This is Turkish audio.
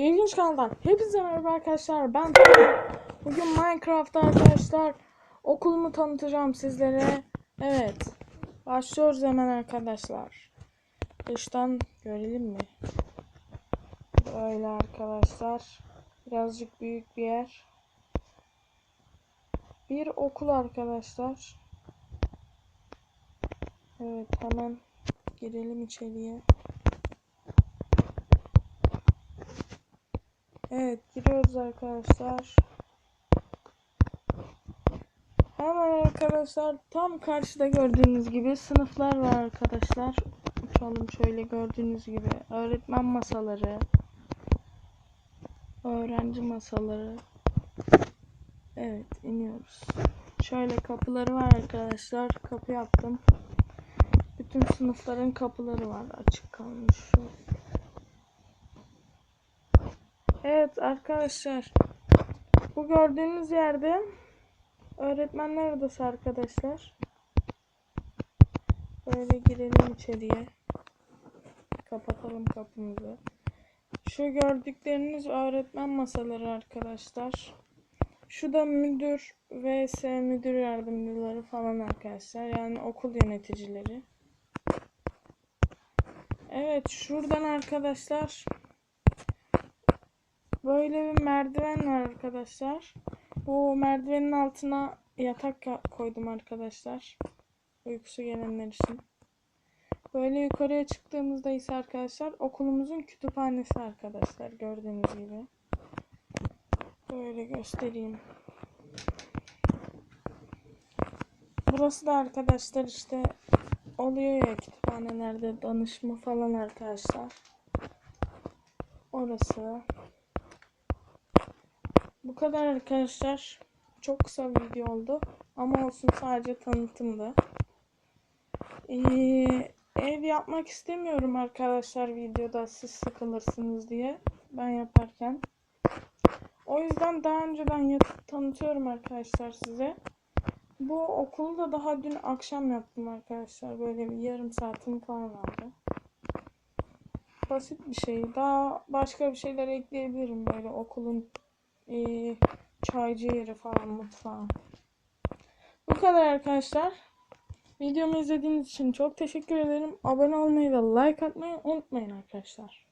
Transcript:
İlginç kanaldan hepinize merhaba arkadaşlar. Ben. Bugün Minecraft'ta arkadaşlar okulumu tanıtacağım sizlere. Evet. Başlıyoruz hemen arkadaşlar. Dıştan görelim mi? Böyle arkadaşlar. Birazcık büyük bir yer. Bir okul arkadaşlar. Evet hemen girelim içeriye. Evet giriyoruz arkadaşlar. Hemen arkadaşlar tam karşıda gördüğünüz gibi sınıflar var arkadaşlar. Uçalım şöyle gördüğünüz gibi öğretmen masaları, öğrenci masaları. Evet iniyoruz. Şöyle kapıları var arkadaşlar. Kapı yaptım. Bütün sınıfların kapıları var. Açık kalmış şu. Evet arkadaşlar. Bu gördüğünüz yerde öğretmenler odası arkadaşlar. Böyle girelim içeriye. Kapatalım kapımızı. Şu gördükleriniz öğretmen masaları arkadaşlar. Şu da müdür vs müdür yardımcıları falan arkadaşlar. Yani okul yöneticileri. Evet şuradan arkadaşlar Böyle bir merdiven var arkadaşlar. Bu merdivenin altına yatak koydum arkadaşlar. Uykusu gelenler için. Böyle yukarıya çıktığımızda ise arkadaşlar okulumuzun kütüphanesi arkadaşlar gördüğünüz gibi. Böyle göstereyim. Burası da arkadaşlar işte oluyor ya kütüphanelerde danışma falan arkadaşlar. Orası. Bu kadar arkadaşlar. Çok kısa bir video oldu. Ama olsun sadece tanıtımdı. Ee, ev yapmak istemiyorum arkadaşlar videoda siz sıkılırsınız diye. Ben yaparken. O yüzden daha önceden yapıp tanıtıyorum arkadaşlar size. Bu okulu da daha dün akşam yaptım arkadaşlar. Böyle bir yarım saatim falan aldı. Basit bir şey. Daha başka bir şeyler ekleyebilirim böyle okulun ee, çaycı yeri falan mutfağı. Bu kadar arkadaşlar. Videomu izlediğiniz için çok teşekkür ederim. Abone olmayı ve like atmayı unutmayın arkadaşlar.